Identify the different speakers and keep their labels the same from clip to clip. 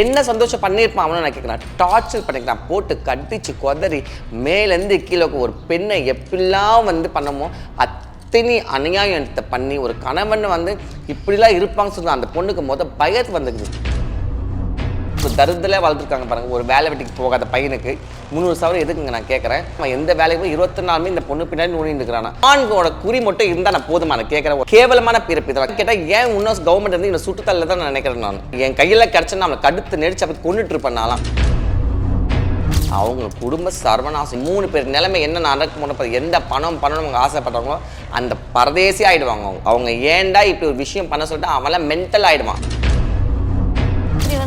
Speaker 1: என்ன சந்தோஷம் பண்ணியிருப்பான் அவனை நான் கேட்குறேன். டார்ச்சர் பண்ணிக்கிறான். போட்டு கடிச்சு கொதறி மேலேருந்து கீழே ஒரு பெண்ணை எப்படிலாம் வந்து பண்ணமோ அத்தனை அநியாயத்தை பண்ணி ஒரு கணவன் வந்து இப்படிலாம் இருப்பாங்கன்னு சொன்னால் அந்த பொண்ணுக்கு மொதல் பயத்து வந்துக்குது. இப்போ தருதலே வளர்த்துருக்காங்க பாருங்க. ஒரு வேலை வெட்டிக்கு போகாத பையனுக்கு முந்நூறு சவரம் எதுக்குங்க நான் கேட்குறேன் அவன் எந்த வேலைக்கும் இருபத்தி நாலுமே இந்த பொண்ணு பின்னாடி நுழைந்து இருக்கிறான் ஆண்களோட குறி மட்டும் இருந்தால் நான் போதுமா? நான் கேட்குறேன் கேவலமான பிறப்பு இதெல்லாம் கேட்டால் ஏன் இன்னும் கவர்மெண்ட் வந்து இந்த சுட்டுத்தள்ள தான் நான் நினைக்கிறேன் நான். என் கையில் கிடச்சா அவனை கடுத்து நெடிச்சு அப்படி கொண்டுட்டு இருப்பேன் நான்லாம். அவங்க குடும்ப சர்வநாசம். மூணு பேர் நிலைமை என்ன நடக்க முடியும் எந்த பணம் பண்ணணும் அவங்க ஆசைப்பட்றாங்களோ அந்த பரதேசி ஆயிடுவாங்க அவங்க. அவங்க ஏன்டா இப்படி ஒரு விஷயம் பண்ண சொல்லிட்டு அவன்லாம் மென்டல் ஆயிடுவான்.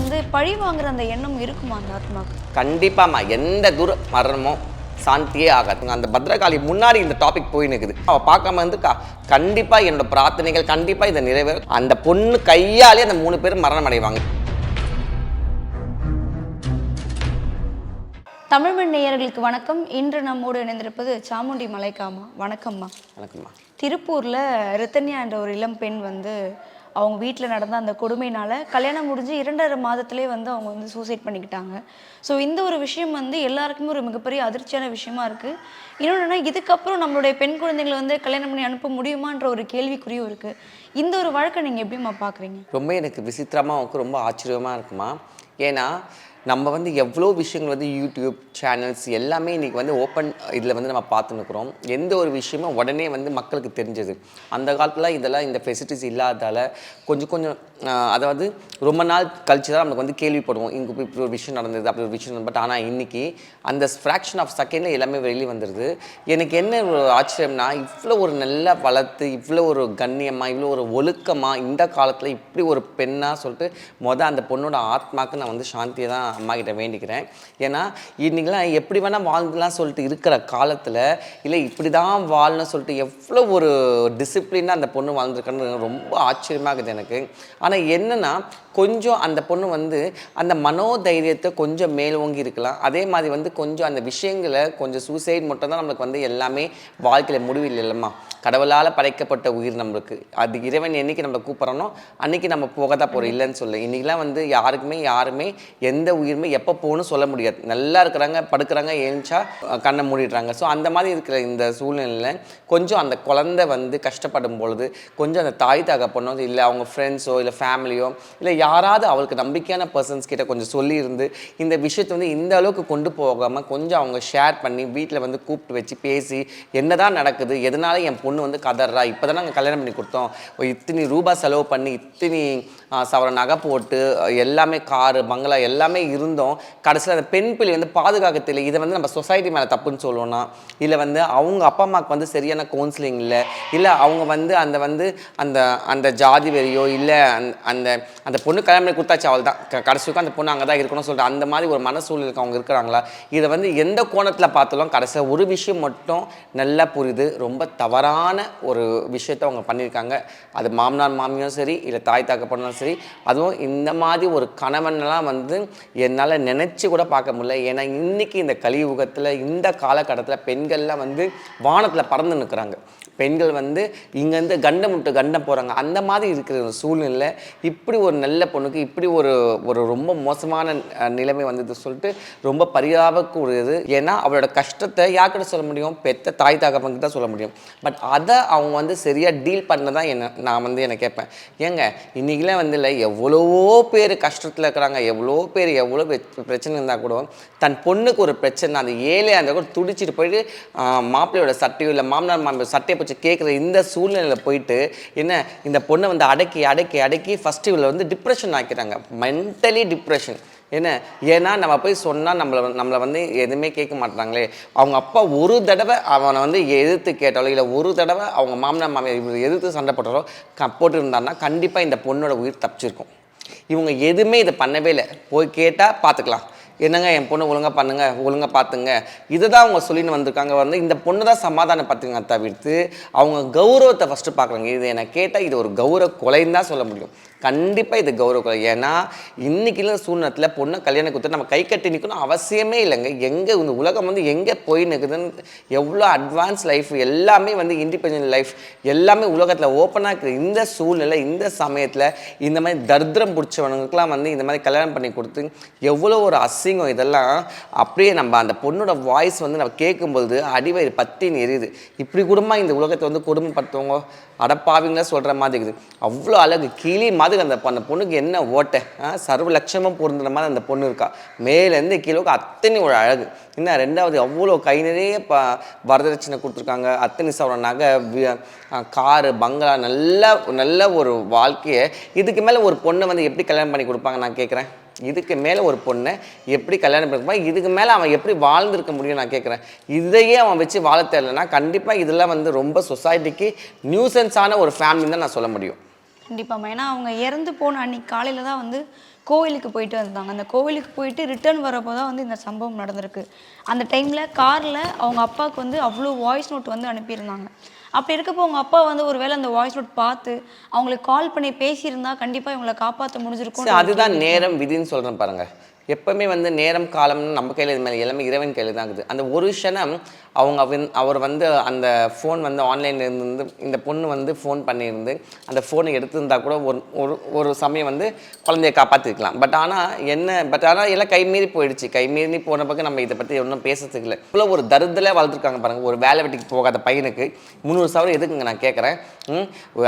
Speaker 2: வந்து பழி வாங்குற அந்த எண்ணம் இருக்குமா அந்த ஆத்மாக்கு
Speaker 1: கண்டிப்பாம்மா. எந்த தூர மரணமோ சாந்தியே ஆகாதுங்க அந்த பத்ரகாளி முன்னாடி இந்த டாபிக் போய் நிற்குது அவள் பார்க்காம வந்து கா கண்டிப்பாக என்னோட பிரார்த்தனைகள் கண்டிப்பாக இதை நிறைவேறும். அந்த பொண்ணு கையாலே அந்த மூணு பேர் மரணம் அடைவாங்க.
Speaker 2: தமிழ்மண் நேயர்களுக்கு வணக்கம். இன்று நம்மோடு இணைந்திருப்பது சாமுண்டி மலைக்காமா. வணக்கம்மா.
Speaker 1: வணக்கம்மா.
Speaker 2: திருப்பூரில் ரித்தன்யா என்ற ஒரு இளம் பெண் வந்து அவங்க வீட்டில் நடந்த அந்த கொடுமையினால் கல்யாணம் முடிஞ்சு இரண்டரை மாதத்திலே வந்து அவங்க வந்து சூசைட் பண்ணிக்கிட்டாங்க. ஸோ இந்த ஒரு விஷயம் வந்து எல்லாருக்குமே ஒரு மிகப்பெரிய அதிர்ச்சியான விஷயமா இருக்குது இன்னொன்று இதுக்கப்புறம் நம்மளுடைய பெண் குழந்தைங்களை வந்து கல்யாணம் பண்ணி அனுப்ப முடியுமான்ற ஒரு கேள்விக்குறியும் இருக்குது இந்த ஒரு வழக்கை நீங்கள் எப்படிம்மா பார்க்குறீங்க
Speaker 1: ரொம்ப எனக்கு விசித்திரமாக ரொம்ப ஆச்சரியமாக இருக்குமா? ஏன்னா நம்ம வந்து எவ்வளோ விஷயங்கள் வந்து யூடியூப் சேனல்ஸ் எல்லாமே இன்றைக்கி வந்து ஓப்பன் இதில் வந்து நம்ம பார்த்துன்னு இருக்கிறோம் எந்த ஒரு விஷயமும் உடனே வந்து மக்களுக்கு தெரிஞ்சது. அந்த காலத்தில் இதெல்லாம் இந்த ஃபெசிலிட்டிஸ் இல்லாததால் கொஞ்சம் கொஞ்சம் அதாவது ரொம்ப நாள் கழிச்சு தான் நம்மளுக்கு வந்து கேள்விப்படுவோம். இங்கே போய் இப்படி ஒரு விஷயம் நடந்தது அப்படி ஒரு விஷயம் பட் ஆனால் இன்றைக்கி அந்த ஃப்ராக்ஷன் ஆஃப் செகண்டில் எல்லாமே வெளியே வந்துடுது எனக்கு என்ன ஒரு ஆச்சரியம்னா இவ்வளோ ஒரு நல்லா வளர்த்து இவ்வளோ ஒரு கண்ணியமாக இவ்வளோ ஒரு ஒழுக்கமாக இந்த காலத்தில் இப்படி ஒரு பெண்ணாக சொல்லிட்டு மொதல் அந்த பொண்ணோட ஆத்மாக்கு நான் வந்து சாந்தியை தான் நான் அம்மாக்கிட்ட வேண்டிக்கிறேன். ஏன்னா இன்றைக்கெலாம் எப்படி வேணால் வாழ்ந்துலாம் சொல்லிட்டு இருக்கிற காலத்தில் இல்லை இப்படி தான் வாழணும்னு சொல்லிட்டு எவ்வளோ ஒரு டிசிப்ளினாக அந்த பொண்ணு வாழ்ந்துருக்கான்னு ரொம்ப ஆச்சரியமாக இருக்குது எனக்கு. ஆனால் என்னென்னா கொஞ்சம் அந்த பொண்ணு வந்து அந்த மனோதைரியத்தை கொஞ்சம் மேலோங்கி இருக்கலாம். அதே மாதிரி வந்து கொஞ்சம் அந்த விஷயங்களை கொஞ்சம் சூசைட் மட்டும் தான் நம்மளுக்கு வந்து எல்லாமே வாழ்க்கையில் முடிவில் இல்லைம்மா. கடவுளால் படைக்கப்பட்ட உயிர் நம்மளுக்கு. அது இறைவன் என்னைக்கு நம்ம கூப்பிட்றனோ அன்னைக்கு நம்ம போக தான் போகிறோம் இல்லைன்னு சொல்லு. இன்றைக்கெலாம் வந்து யாருக்குமே யாருமே எந்த உயிர்மை எப்போ போகணும்னு சொல்ல முடியாது. நல்லா இருக்கிறாங்க படுக்கிறாங்க ஏழுச்சா கண்ணை மூடிடுறாங்க. ஸோ அந்த மாதிரி இருக்கிற இந்த சூழ்நிலையில் கொஞ்சம் அந்த குழந்தை வந்து கஷ்டப்படும் பொழுது கொஞ்சம் அந்த தாய் தகப்பனோ இல்லை அவங்க ஃப்ரெண்ட்ஸோ இல்லை ஃபேமிலியோ இல்லை யாராவது அவளுக்கு நம்பிக்கையான பர்சன்ஸ் கிட்ட கொஞ்சம் சொல்லியிருந்து இந்த விஷயத்தை வந்து இந்த அளவுக்கு கொண்டு போகாமல் கொஞ்சம் அவங்க ஷேர் பண்ணி வீட்டில் வந்து கூப்பிட்டு வச்சு பேசி என்னதான் நடக்குது எதனால என் பொண்ணு வந்து கதறா இப்போ தான் நாங்கள் கல்யாணம் பண்ணி கொடுத்தோம். இத்தனை இத்தனி ரூபாய் செலவு பண்ணி இத்தனி சவர நகை போட்டு எல்லாமே காரு பங்களா எல்லாமே இருந்தோம். கடைசியில் அந்த பெண் பிள்ளை வந்து பாதுகாக்க இதை வந்து நம்ம சொசைட்டி மேலே தப்புன்னு சொல்லுவோம்னா இல்லை வந்து அவங்க அப்பா அம்மாவுக்கு வந்து சரியான கவுன்சிலிங் இல்லை இல்லை அவங்க வந்து அந்த வந்து அந்த அந்த ஜாதி வெறியோ இல்லை அந்த அந்த அந்த பொண்ணு கல்யாணம் கொடுத்தாச்சு அவள் தான் கடைசிக்கும் அந்த பொண்ணு அங்கே தான் இருக்கணும்னு சொல்லிட்டு அந்த மாதிரி ஒரு மன சூழலுக்கு அவங்க இருக்கிறாங்களா? இதை வந்து எந்த கோணத்தில் பார்த்தாலும் கடைசியில் ஒரு விஷயம் மட்டும் நல்லா புரியுது. ரொம்ப தவறான ஒரு விஷயத்தை அவங்க பண்ணியிருக்காங்க. அது மாமனார் மாமியும் சரி இல்லை தாய் தகப்பனும் சரி. அதுவும் இந்த மாதிரி ஒரு கணவன்லாம் வந்து என்னால் நினச்சி கூட பார்க்க முடியல. ஏன்னா இன்றைக்கி இந்த கலியுகத்தில் இந்த காலகட்டத்தில் பெண்கள்லாம் வந்து வானத்தில் பறந்து நிற்கிறாங்க பெண்கள் வந்து இங்கேருந்து கண்டம் விட்டு கண்டம் போகிறாங்க அந்த மாதிரி இருக்கிற ஒரு சூழ்நிலை இப்படி ஒரு நல்ல பொண்ணுக்கு இப்படி ஒரு ஒரு ரொம்ப மோசமான நிலைமை வந்தது சொல்லிட்டு ரொம்ப பரிதாபக்கூடியது ஏன்னா அவளோட கஷ்டத்தை யார்கிட்ட சொல்ல முடியும்? பெத்த தாய் தகப்பனுக்கு தான் சொல்ல முடியும். பட் அதை அவங்க வந்து சரியாக டீல் பண்ண தான் என்ன நான் வந்து என்ன கேட்பேன். ஏங்க இன்றைக்கெலாம் வந்து இல்லை எவ்வளவோ பேர் கஷ்டத்தில் இருக்கிறாங்க. எவ்வளோ பேர் எவ்வளோ பிரச்சனை இருந்தால் கூட தன் பொண்ணுக்கு ஒரு பிரச்சனை அந்த ஏழையாக இருந்தால் கூட துடிச்சிட்டு போயிட்டு மாப்பிள்ளையோட சட்டையோ இல்லை மாமனார் மாமியோட சட்டையை வச்சு கேட்குற இந்த சூழ்நிலையில் போயிட்டு என்ன இந்த பொண்ணை வந்து அடக்கி அடக்கி அடக்கி ஃபஸ்ட்டு இவளை வந்து டிப்ரெஷன் ஆக்கிறாங்க மென்டலி டிப்ரெஷன் என்ன ஏன்னா நம்ம போய் சொன்னால் நம்மளை வந்து- நம்மளை வந்து எதுவுமே கேட்க மாட்டாங்களே அவங்க அப்பா ஒரு தடவை அவனை வந்து எதிர்த்து கேட்டாலோ இல்லை ஒரு தடவை அவங்க மாமனார் மாமியார் இவரை எதிர்த்து சண்டை போட்டாலோ க போட்டிருந்தாருன்னா கண்டிப்பாக இந்த பொண்ணோட உயிர் தப்பிச்சிருக்கும். இவங்க எதுவுமே இதை பண்ணவே இல்லை. போய் கேட்டால் பார்த்துக்கலாம் என்னங்க என் பொண்ணு ஒழுங்காக பண்ணுங்க ஒழுங்காக பார்த்துங்க இதை தான் அவங்க சொல்லின்னு வந்திருக்காங்க. வந்து இந்த பொண்ணு தான் சமாதானப்படுத்துங்க தவிர்த்து அவங்க கௌரவத்தை ஃபஸ்ட்டு பார்க்குறாங்க. இது என்னை கேட்டால் இது ஒரு கௌரவ கொலைன்னு தான் சொல்ல முடியும். கண்டிப்பாக இது கௌரவ குறை ஏன்னா இன்றைக்கில சூழ்நிலத்தில் பொண்ணை கல்யாணம் கொடுத்து நம்ம கை கட்டி நிற்கணும் அவசியமே இல்லைங்க. எங்கே இந்த உலகம் வந்து எங்கே போய் நிற்குதுன்னு எவ்வளோ அட்வான்ஸ் லைஃப் எல்லாமே வந்து இண்டிபெண்டன்ட் லைஃப் எல்லாமே உலகத்தில் ஓப்பனாக இருக்குது. இந்த சூழ்நிலை இந்த சமயத்தில் இந்த மாதிரி தரித்திரம் பிடிச்சவனுங்களுக்குலாம் வந்து இந்த மாதிரி கல்யாணம் பண்ணி கொடுத்து எவ்வளோ ஒரு அசிங்கம் இதெல்லாம் அப்படியே நம்ம அந்த பொண்ணோட வாய்ஸ் வந்து நம்ம கேட்கும்போது அடிவயிறு பத்தின்னு எரியுது. இப்படி கூடமா இந்த உலகத்தை வந்து கொடுமைப்படுத்துவங்க? அடப்பாவிங்களா சொல்கிற மாதிரி இருக்குது. அவ்வளோ அழகு. கிளி மாதிரி அந்த அந்த பொண்ணுக்கு என்ன ஓட்டை? சர்வ லட்சமாக பொருந்துற மாதிரி அந்த பொண்ணு இருக்கா? மேலேருந்து கீழோக்கு அத்தனை ஒரு அழகு. என்ன ரெண்டாவது அவ்வளோ கை நிறைய ப வரதட்சணை கொடுத்துருக்காங்க. அத்தனை சவரம் நகை காரு பங்களா நல்ல நல்ல ஒரு வாழ்க்கையை. இதுக்கு மேலே ஒரு பொண்ணை வந்து எப்படி கல்யாணம் பண்ணி கொடுப்பாங்க நான் கேட்குறேன். இதுக்கு மேலே ஒரு பொண்ணை எப்படி கல்யாணம் பண்ணிப்பா இதுக்கு மேலே அவன் எப்படி வாழ்ந்துருக்க முடியும் நான் கேட்குறேன். இதையே அவன் வச்சு வாழ தெரியலனா கண்டிப்பாக இதெல்லாம் வந்து ரொம்ப சொசைட்டிக்கு நியூசன்ஸான ஒரு ஃபேமிலி தான் நான் சொல்ல முடியும்.
Speaker 2: கண்டிப்பாம்மா. ஏன்னா அவங்க இறந்து போன அன்னைக்கு காலையில் தான் வந்து கோவிலுக்கு போயிட்டு வந்தாங்க. அந்த கோவிலுக்கு போயிட்டு ரிட்டர்ன் வரப்போ தான் வந்து இந்த சம்பவம் நடந்திருக்கு. அந்த டைமில் காரில் அவங்க அப்பாவுக்கு வந்து அவ்வளோ வாய்ஸ் நோட் வந்து அனுப்பியிருந்தாங்க. அப்படி இருக்கப்போ அவங்க அப்பா வந்து ஒருவேளை அந்த வாய்ஸ் நோட் பார்த்து அவங்களுக்கு கால் பண்ணி பேசியிருந்தா கண்டிப்பாக இவங்களை காப்பாற்ற முடிஞ்சிருக்கும்
Speaker 1: சரி, அதுதான் நேரம் விதின்னு சொல்கிறேன் பாருங்க. எப்பவுமே வந்து நேரம் காலம்னு நம்ம கையில் இது மாதிரி எல்லாமே இறைவன் கையில் தான் இருக்குது. அந்த ஒரு க்ஷணம் அவங்க அவன்- அவர் வந்து அந்த ஃபோன் வந்து ஆன்லைனில் இருந்து இந்த பொண்ணு வந்து ஃபோன் பண்ணியிருந்து அந்த ஃபோனை எடுத்திருந்தா கூட ஒரு ஒரு ஒரு சமயம் வந்து குழந்தைய காப்பாற்றிருக்கலாம் பட் ஆனால் என்ன பட் ஆனால் எல்லாம் கைமீறி போயிடுச்சு. கைமீறி போன பக்கம் நம்ம இதை பற்றி ஒன்றும் பேசுறதுக்கு இல்லை. இவ்வளோ ஒரு தருதலாக வளர்த்துருக்காங்க பாருங்கள் ஒரு வேலை வெட்டிக்கு போகாத பையனுக்கு முந்நூறு சவரம் எதுக்குங்க நான் கேட்குறேன்?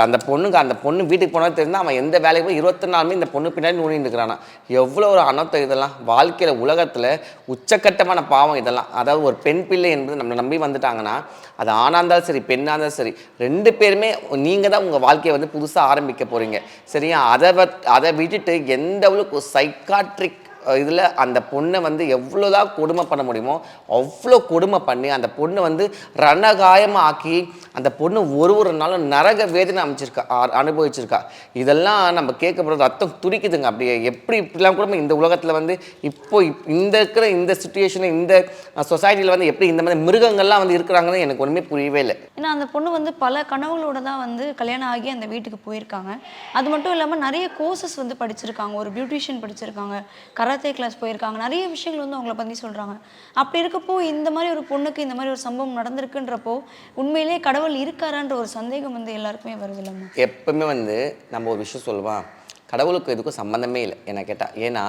Speaker 1: அந்த பொண்ணுக்கு அந்த பொண்ணு வீட்டுக்கு போனால் தெரிஞ்சால் அவன் எந்த வேலைக்கு போய் இருபத்தி நாலுமே இந்த பொண்ணு பின்னாடி நூனிட்டு இருக்கிறானா எவ்வளோ ஒரு அனர்த்தம் இதெல்லாம். வாழ்க்கையில் உலகத்தில் உச்சக்கட்டமான பாவம் இதெல்லாம். அதாவது ஒரு பெண் பிள்ளை என்பது நம்மளை நம்பி வந்துட்டாங்கன்னா அது ஆணாக இருந்தாலும் சரி பெண்ணாக இருந்தாலும் சரி ரெண்டு பேருமே நீங்கள் தான் உங்கள் வாழ்க்கையை வந்து புதுசாக ஆரம்பிக்க போகிறீங்க சரியா? அதை அதை விட்டுட்டு எந்த அளவுக்கு சைக்காட்ரிக் இதில் அந்த பொண்ணை வந்து எவ்வளோதான் கொடுமை பண்ண முடியுமோ அவ்வளோ கொடுமை பண்ணி அந்த பொண்ணை வந்து ரணகாயமாக ஆக்கி அந்த பொண்ணு ஒரு ஒரு நாளும் நரக வேதனை அமைச்சிருக்கா அனுபவிச்சிருக்கா. இதெல்லாம் நம்ம கேட்கப்படுறது ரத்தம் துடிக்குதுங்க அப்படியே. எப்படி இப்படிலாம் கூட இந்த உலகத்தில் வந்து இப்போ இப்- இந்த இருக்கிற இந்த சுச்சுவேஷனில் இந்த சொசைட்டியில் வந்து எப்படி இந்த மாதிரி மிருகங்கள்லாம் வந்து இருக்கிறாங்கன்னு எனக்கு ஒன்றுமே புரியவே இல்லை.
Speaker 2: ஏன்னா அந்த பொண்ணு வந்து பல கனவுகளோட தான் வந்து கல்யாணம் ஆகி அந்த வீட்டுக்கு போயிருக்காங்க. அது மட்டும் இல்லாமல் நிறைய கோர்சஸ் வந்து படிச்சிருக்காங்க. ஒரு பியூட்டிஷியன் படிச்சிருக்காங்க. கராத்தே கிளாஸ் போயிருக்காங்க. நிறைய விஷயங்கள் வந்து அவங்கள பற்றி சொல்கிறாங்க அப்படி இருக்கப்போ இந்த மாதிரி ஒரு பொண்ணுக்கு இந்த மாதிரி ஒரு சம்பவம் நடந்திருக்குன்றப்போ உண்மையிலேயே கடவுள் இருக்காரான்ற ஒரு சந்தேகம் வந்து எல்லாருக்குமே வருது இல்லைம்மா
Speaker 1: எப்பவுமே வந்து நம்ம ஒரு விஷயம் சொல்லுவான் கடவுளுக்கு எதுக்கும் சம்மந்தமே இல்லை என்ன கேட்டால் ஏன்னா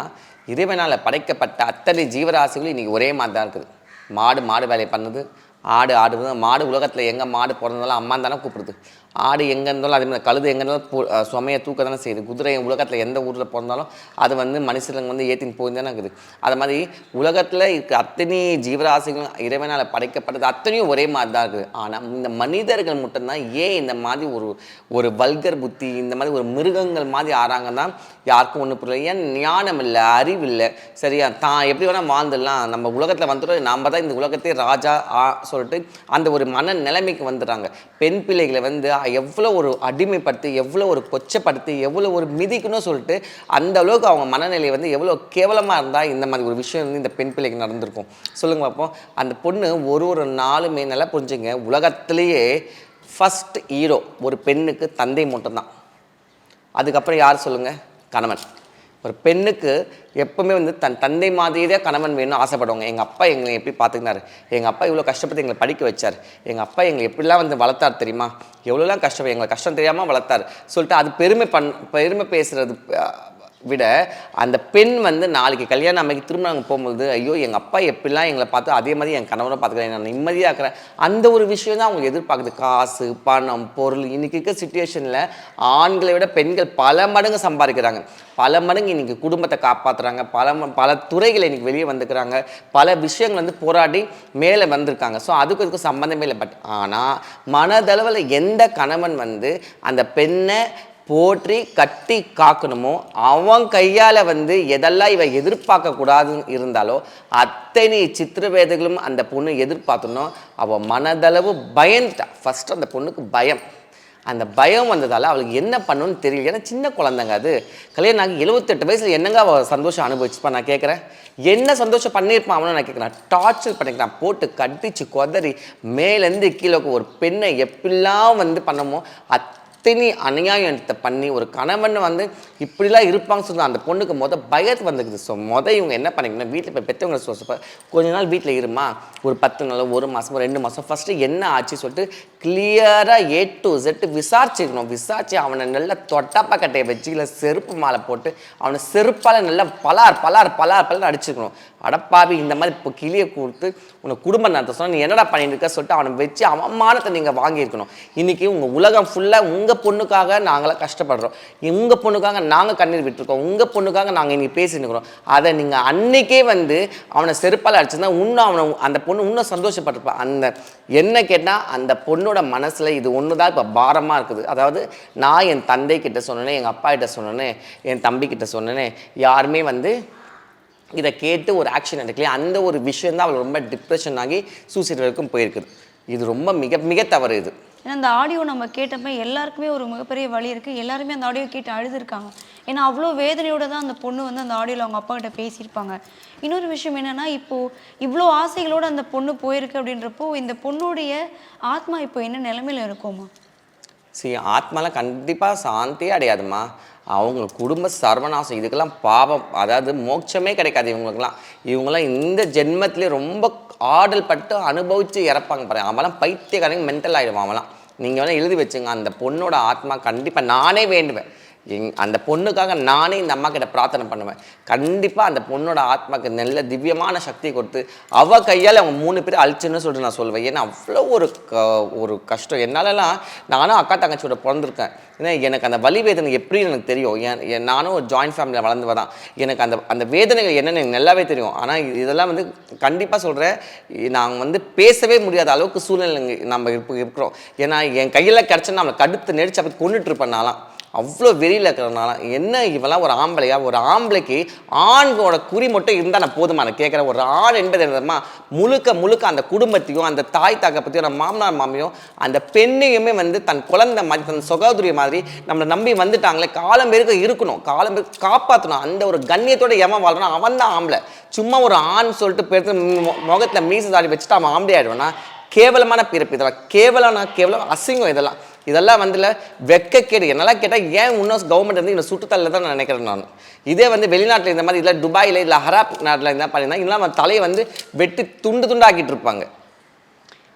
Speaker 1: இறைவனால் படைக்கப்பட்ட அத்தனை ஜீவராசிகளும் இன்றைக்கி ஒரே மாதிரி தான் இருக்குது. மாடு மாடு வேலையை பண்ணுது. ஆடு ஆடுது மாடு உலகத்தில் எங்கே மாடு பிறந்தாலும் அம்மா தானே கூப்பிடுது. ஆடு எங்கே இருந்தாலும் அதே மாதிரி கழுது எங்கே இருந்தாலும் சுமையை தூக்க தானே செய்யுது. குதிரை உலகத்தில் எந்த ஊரில் பிறந்தாலும் அது வந்து மனுஷனுங்க வந்து ஏற்றின்னு போய் தானே இருக்குது. அது மாதிரி உலகத்தில் இருக்க அத்தனை ஜீவராசிகளும் இறைவனால் படைக்கப்பட்டது அத்தனையும் ஒரே மாதிரி தான் இருக்குது. ஆனால் இந்த மனிதர்கள் மட்டும்தான் ஏன் இந்த மாதிரி ஒரு ஒரு வல்கர் புத்தி இந்த மாதிரி ஒரு மிருகங்கள் மாதிரி ஆறாங்கன்னா யாருக்கும் ஒன்றும் புரியல. ஏன் ஞானம் இல்லை அறிவு இல்லை. சரியா? தான் எப்படி வேணால் வாழ்ந்துடலாம். நம்ம உலகத்தில் வந்துட்டு நாம் தான் இந்த உலகத்தையே ராஜா ஆ சொல்லிட்டு அந்த ஒரு மன நிலைமைக்கு வந்துடுறாங்க. பெண் பிள்ளைகளை வந்து எவ்வளோ ஒரு அடிமைப்படுத்தி எவ்வளோ ஒரு கொச்சப்படுத்தி எவ்வளோ ஒரு மிதிக்கணும்னு சொல்லிட்டு அந்த அளவுக்கு அவங்க மனநிலை வந்து எவ்வளோ கேவலமாக இருந்தால் இந்த மாதிரி ஒரு விஷயம் வந்து இந்த பெண் பிள்ளைக்கு நடந்திருக்கும். சொல்லுங்க பார்ப்போம் அந்த பொண்ணு ஒரு ஒரு நாளுமே நல்லா புரிஞ்சுங்க உலகத்திலேயே ஃபஸ்ட் ஹீரோ ஒரு பெண்ணுக்கு தந்தை மட்டும்தான். அதுக்கப்புறம் யார் சொல்லுங்கள் கணவன். ஒரு பெண்ணுக்கு எப்பவுமே வந்து தன் தந்தை மாதிரியே தான் கணவன் வேணும்னு ஆசைப்படுவாங்க. எங்கள் அப்பா எங்களை எப்படி பார்த்துக்கினாரு எங்கள் அப்பா இவ்வளோ கஷ்டப்பட்டு எங்களை படிக்க வச்சார். எங்கள் அப்பா எங்களை எப்படிலாம் வந்து வளர்த்தார் தெரியுமா? எவ்வளோலாம் கஷ்டம் எங்களை கஷ்டம் தெரியாமல் வளர்த்தார். சொல்லிட்டு அது பெருமை பண் பெருமை பேசுறது விட அந்த பெண் வந்து நாளைக்கு கல்யாணம் அமைக்கு திரும்ப நாங்கள் போகும்போது ஐயோ எங்கள் அப்பா எப்படிலாம் எங்களை பார்த்து அதே மாதிரி என் கணவனை பார்த்துக்கிறேன் நான் நிம்மதியாக இருக்கிறேன். அந்த ஒரு விஷயம் தான் அவங்க எதிர்பார்க்குது. காசு பணம் பொருள் இன்றைக்கி இருக்க சுச்சுவேஷனில் ஆண்களை விட பெண்கள் பல மடங்கு சம்பாதிக்கிறாங்க. பல மடங்கு இன்றைக்கி குடும்பத்தை காப்பாற்றுறாங்க பல ம- பல துறைகளை இன்றைக்கி வெளியே வந்துக்கிறாங்க பல விஷயங்கள் வந்து போராடி மேலே வந்திருக்காங்க. ஸோ அதுக்கு இதுக்கும் சம்மந்தமே இல்லை. பட் ஆனால் மனதளவில் எந்த கணவன் வந்து அந்த பெண்ணை போற்றி கட்டி காக்கணுமோ அவன் கையால் வந்து எதெல்லாம் இவன் எதிர்பார்க்க கூடாதுன்னு இருந்தாலோ அத்தனை சித்திரவேதைகளும் அந்த பொண்ணு எதிர்பார்த்தனோ அவள் மனதளவு பயந்துட்டா. ஃபஸ்ட்டு அந்த பொண்ணுக்கு பயம். அந்த பயம் வந்ததால் அவளுக்கு என்ன பண்ணணும்னு தெரியல. ஏன்னா சின்ன குழந்தைங்க அது. கல்யாணம் ஆகி எழுபத்தெட்டு வயசில் என்னங்க அவள் சந்தோஷம் அனுபவிச்சுப்பா நான் கேட்குறேன் என்ன சந்தோஷம் பண்ணியிருப்பான் அவனை நான் கேட்குறேன் டார்ச்சர் பண்ணிக்கிறான். போட்டு கட்டிச்சு கொதறி மேலேருந்து கீழே ஒரு பெண்ணை எப்படிலாம் வந்து பண்ணமோ அத் அத்தனை அநியாயத்தை பண்ணி ஒரு கணவன் வந்து இப்படிலாம் இருப்பாங்கன்னு சொல்லி அந்த பொண்ணுக்கு மொதல் பயத்து வந்துக்குது. ஸோ மொதல் இவங்க என்ன பண்ணிக்கணும் வீட்டில் போய் பெற்றவங்க சொ கொஞ்ச நாள் வீட்டில் இருமா? ஒரு பத்து நாள் ஒரு மாதம் ரெண்டு மாதம் ஃபஸ்ட்டு என்ன ஆச்சு சொல்லிட்டு கிளியராக ஏ டு செட்டு விசாரிச்சுக்கணும். விசாரிச்சு அவனை நல்லா தொட்டப்பா கட்டையை வச்சு இல்லை செருப்பு மாலை போட்டு அவனை செருப்பால் நல்லா பலார் பலார் பலார் பலார் அடிச்சுக்கணும். அடப்பாவி இந்த மாதிரி இப்போ கிளியை கொடுத்து உனக்கு குடும்பம் நடத்த சொன்னால் நீ என்னடா பண்ணிட்டு இருக்க? சொல்லிட்டு அவனை வச்சு அவமானத்தை நீங்கள் வாங்கியிருக்கணும். இன்றைக்கி உங்கள் உலகம் ஃபுல்லாக உங்கள் பொண்ணுக்காக நாங்களாம் கஷ்டப்படுறோம். உங்கள் பொண்ணுக்காக நாங்கள் கண்ணீர் விட்டுருக்கோம். உங்கள் பொண்ணுக்காக நாங்கள் இன்னைக்கு பேசினுக்கிறோம் அதை நீங்கள் அன்னைக்கே வந்து அவனை செருப்பால் அடிச்சிருந்தா இன்னும் அவனை அந்த பொண்ணு இன்னும் சந்தோஷப்பட்டிருப்பா. அந்த என்ன கேட்டால் அந்த பொண்ணோட மனசில் இது ஒன்று தான் இப்போ பாரமாக இருக்குது. அதாவது நான் என் தந்தை கிட்ட சொன்னேனே எங்கள் அப்பா கிட்ட சொன்னேனே என் தம்பி கிட்ட சொன்னேனே யாருமே வந்து இதை கேட்டு ஒரு ஆக்ஷன் எடுக்கலையே. அந்த ஒரு விஷயம் தான் அவள் ரொம்ப டிப்ரெஷன் ஆகி சூசைட் வரைக்கும் போயிருக்குது. இது ரொம்ப மிக மிக தவறு இது.
Speaker 2: ஏன்னா அந்த ஆடியோ நம்ம கேட்டப்ப எல்லாருக்குமே ஒரு மிகப்பெரிய வழி இருக்குது எல்லாருமே அந்த ஆடியோ கேட்டு அழுதுருக்காங்க. ஏன்னா அவ்வளோ வேதனையோட தான் அந்த பொண்ணு வந்து அந்த ஆடியோவில் அவங்க அப்பா கிட்ட பேசியிருப்பாங்க. இன்னொரு விஷயம் என்னென்னா இப்போது இவ்வளோ ஆசைகளோடு அந்த பொண்ணு போயிருக்கு அப்படின்றப்போ இந்த பொண்ணுடைய ஆத்மா இப்போ என்ன நிலமையில இருக்குமா
Speaker 1: சரி ஆத்மாலாம் கண்டிப்பாக சாந்தியே அடையாதும்மா. அவங்க குடும்ப சர்வநாசம். இதுக்கெல்லாம் பாவம். அதாவது மோட்சமே கிடைக்காது இவங்களுக்கெல்லாம். இவங்கெல்லாம் இந்த ஜென்மத்திலே ரொம்ப ஆடல் பட்டு அனுபவித்து இறப்பாங்க பாருங்க. அவன்லாம் பைத்தியக்காரங்க மென்டல் ஆகிடுவான் அவன்லாம் நீங்கள் வேணால் எழுதி வச்சுங்க. அந்த பொண்ணோட ஆத்மா கண்டிப்பாக நானே வேண்டுவேன். எங் அந்த பொண்ணுக்காக நானே இந்த அம்மா கிட்ட பிரார்த்தனை பண்ணுவேன். கண்டிப்பாக அந்த பொண்ணோட ஆத்மாக்கு நல்ல திவ்யமான சக்தி கொடுத்து அவள் கையால் அவங்க மூணு பேர் அழிச்சுன்னு சொல்லிட்டு நான் சொல்லுவேன் ஏன்னா அவ்வளோ ஒரு க ஒரு கஷ்டம். என்னாலலாம் நானும் அக்கா தங்கச்சியோட பிறந்திருக்கேன். ஏன்னா எனக்கு அந்த வலி வேதனை எப்படின்னு எனக்கு தெரியும். ஏன் நானும் ஒரு ஜாயின்ட் ஃபேமிலியில் வளர்ந்து தான். எனக்கு அந்த அந்த வேதனைகள் என்னென்னு எனக்கு நல்லாவே தெரியும். ஆனால் இதெல்லாம் வந்து கண்டிப்பாக சொல்கிறேன் நாங்கள் வந்து பேசவே முடியாத அளவுக்கு சூழ்நிலை நம்ம இருப்போம் இருக்கிறோம். ஏன்னா என் கையில் கிடச்சா நம்மளை கடுத்து நெரிச்சு அப்படி கொண்டுட்டு இருப்பேன் நான்லாம். அவ்வளோ வெறியில் இருக்கிறதுனால என்ன இவெல்லாம் ஒரு ஆம்பளையா? ஒரு ஆம்பளைக்கு ஆண்களோட குறி மட்டும் இருந்தால் நான் போதுமா? நான் கேட்குறேன். ஒரு ஆண் என்பது என்னமா முழுக்க முழுக்க அந்த குடும்பத்தையும் அந்த தாய் தகப்பத்தையும் நம்ம மாமனார் மாமியும் அந்த பெண்ணையுமே வந்து தன் குழந்தை மாதிரி தன் சகோதரி மாதிரி நம்மளை நம்பி வந்துட்டாங்களே. காலம் பேருக்கு இருக்கணும். காலம் பேருக்கு காப்பாற்றணும் அந்த ஒரு கண்ணியத்தோட எவன் வாழ்றான் அவன் தான் ஆம்பளை. சும்மா ஒரு ஆண் சொல்லிட்டு பேருக்கு முகத்தில் மீசு தாடி வச்சுட்டு அவன் ஆம்பளை ஆயிடுவானா கேவலமான பிறப்பு. இதெல்லாம் கேவலம்னா கேவலம் அசிங்கம் இதெல்லாம். இதெல்லாம் வந்துல வெக்கக்கேடு. என்னெல்லாம் கேட்டால் ஏன் இன்னும் கவர்மெண்ட் வந்து இந்த சுற்றுத்தள்ள தான் நான் நினைக்கிறேன் நான். இதே வந்து வெளிநாட்டில் இந்த மாதிரி இல்லை துபாயில் இல்லை ஹராப் நாட்டில் என்ன பண்ணியிருந்தா இதெல்லாம் அவன் தலையை வந்து வெட்டி துண்டு துண்டாக்கிட்டு இருப்பாங்க.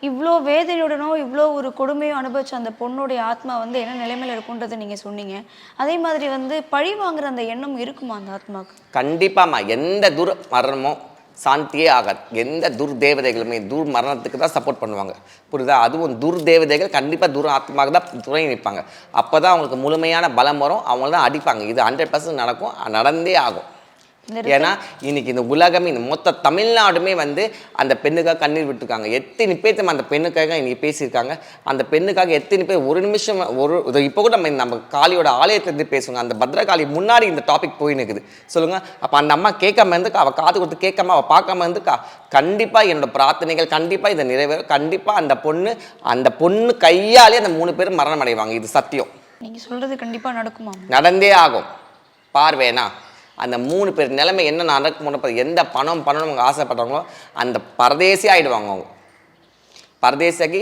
Speaker 2: இவ்வளோ வேதனையுடனோ இவ்வளோ ஒரு கொடுமையோ அனுபவிச்ச அந்த பொண்ணுடைய ஆத்மா வந்து என்ன நிலைமையில இருக்குன்றதை நீங்கள் சொன்னீங்க. அதே மாதிரி வந்து பழி வாங்குற அந்த எண்ணம் இருக்குமா அந்த ஆத்மாவுக்கு
Speaker 1: கண்டிப்பாம்மா. எந்த துர் மரணமோ சாந்தியே ஆகாது. எந்த துர் தேவதைகளுமே துர் மரணத்துக்கு தான் சப்போர்ட் பண்ணுவாங்க. புரியுதா? அதுவும் துர் தேவதைகள் கண்டிப்பாக துர் ஆத்மாவுக்கு தான் துணை நிற்பாங்க. அப்போ தான் அவங்களுக்கு முழுமையான பலம் வரும். அவங்கள தான் அடிப்பாங்க. இது ஹண்ட்ரட் பர்சன்ட் நடக்கும். நடந்தே ஆகும். ஏன்னா இன்னைக்கு இந்த உலகமே இந்த மொத்த தமிழ்நாடுமே வந்து அந்த பெண்ணுக்காக கண்ணீர் விட்டுருக்காங்க. எத்தனை பேர் நம்ம அந்த பெண்ணுக்காக இன்னைக்கு பேசியிருக்காங்க? அந்த பெண்ணுக்காக எத்தனை பேர் ஒரு நிமிஷம் ஒரு இப்போ கூட நம்ம நம்ம காளியோட ஆலயத்துலேருந்து பேசுவாங்க. அந்த பத்ரகாளி முன்னாடி இந்த டாபிக் போய் நிற்குது சொல்லுங்க. அப்போ அந்த அம்மா கேட்காம இருந்துக்கா? அவள் காது கொடுத்து கேட்காம அவள் பார்க்காம இருந்துக்கா? கண்டிப்பாக என்னோட பிரார்த்தனைகள் கண்டிப்பாக இதை நிறைவேறும் கண்டிப்பாக அந்த பொண்ணு அந்த பொண்ணு கையாலே அந்த மூணு பேர் மரணம் அடைவாங்க இது சத்தியம்.
Speaker 2: நீங்க சொல்றது கண்டிப்பா நடக்குமா
Speaker 1: நடந்தே ஆகும். பார்வேனா. அந்த மூணு பேர் நிலைமை என்ன நடக்கும் முன்னப்ப எந்த பணம் பண்ணணும் அவங்க ஆசைப்படுறாங்களோ அந்த பரதேசி ஆயிடுவாங்க அவங்க. பரதேசியாகி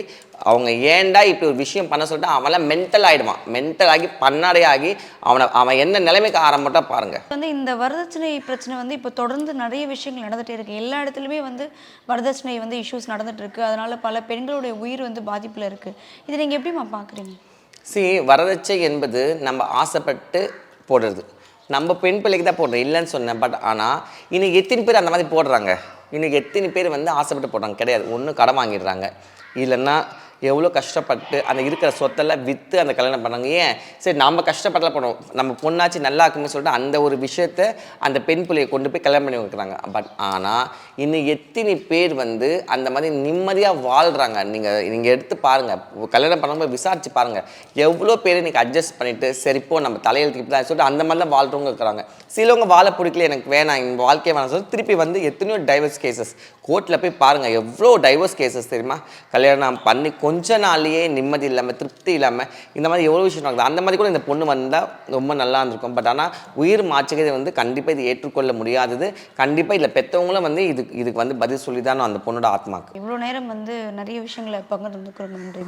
Speaker 1: அவங்க ஏன்டா இப்படி ஒரு விஷயம் பண்ண சொல்லிட்டு அவன்லாம் மென்டல் ஆயிடுவான். மென்டல் ஆகி பண்ணாடே ஆகி அவனை அவன் என்ன நிலைமைக்கு ஆரம்பிட்டா பாருங்க.
Speaker 2: வந்து இந்த வரதட்சணை பிரச்சனை வந்து இப்போ தொடர்ந்து நிறைய விஷயங்கள் நடந்துட்டே இருக்கு. எல்லா இடத்துலையுமே வந்து வரதட்சணை வந்து இஷ்யூஸ் நடந்துட்டு இருக்கு. அதனால பல பெண்களுடைய உயிர் வந்து பாதிப்புல இருக்கு. இதை நீங்க எப்படிமா பாக்குறீங்க?
Speaker 1: சி வரதட்சை என்பது நம்ம ஆசைப்பட்டு போடுறது. நம்ம பெண் பிள்ளைக்கு தான் போடுறோம் இல்லைன்னு சொன்னேன். பட் ஆனால் இன்னைக்கு எத்தனை பேர் அந்த மாதிரி போடுறாங்க? இன்னைக்கு எத்தனை பேர் வந்து ஆசைப்பட்டு போடுறாங்க? கிடையாது. ஒன்று கடன் வாங்கிடுறாங்க. இல்லைன்னா எவ்வளோ கஷ்டப்பட்டு அந்த இருக்கிற சொத்தெல்லாம் விற்று அந்த கல்யாணம் பண்ணாங்க. ஏன்? சரி நம்ம கஷ்டப்படலாம் பண்ணுவோம் நம்ம பொண்ணாச்சு நல்லா இருக்குன்னு சொல்லிட்டு அந்த ஒரு விஷயத்த அந்த பெண் பிள்ளையை கொண்டு போய் கல்யாணம் பண்ணி வைக்கிறாங்க. பட் ஆனால் இன்னும் எத்தனை பேர் வந்து அந்த மாதிரி நிம்மதியாக வாழ்கிறாங்க நீங்கள் நீங்கள் எடுத்து பாருங்கள் கல்யாணம் பண்ணும்போது விசாரித்து பாருங்கள் எவ்வளோ பேர் இன்னைக்கு அட்ஜஸ்ட் பண்ணிவிட்டு சரிப்போ நம்ம தலையெழுத்துக்கு இப்படி தான் சொல்லிட்டு அந்த மாதிரி தான் வாழ்றவங்க இருக்கிறாங்க. சிலவங்க வாழ பிடிக்கல எனக்கு வேணாம் இந்த வாழ்க்கையை வேணாம் சொல்லி திருப்பி வந்து எத்தனையோ டைவர்ஸ் கேசஸ் கோர்ட்டில் போய் பாருங்கள் எவ்வளோ டைவர்ஸ் கேசஸ் தெரியுமா? கல்யாணம் பண்ணி கொஞ்ச நாள்லேயே நிம்மதி இல்லாமல் திருப்தி இல்லாமல் இந்த மாதிரி எவ்வளோ விஷயம் நடக்குது? அந்த மாதிரி கூட இந்த பொண்ணு வந்தால் ரொம்ப நல்லா இருந்திருக்கும். பட் ஆனால் உயிர் மாற்றுகிறது வந்து கண்டிப்பாக இது ஏற்றுக்கொள்ள முடியாதது. கண்டிப்பாக இதில் பெற்றவங்களும் வந்து இது இதுக்கு வந்து பதில் சொல்லி தான் அந்த பொண்ணோட ஆத்மாக்கு.
Speaker 2: இவ்வளோ நேரம் வந்து நிறைய விஷயங்களை பகிர்ந்துக்கிறோம் நன்றி.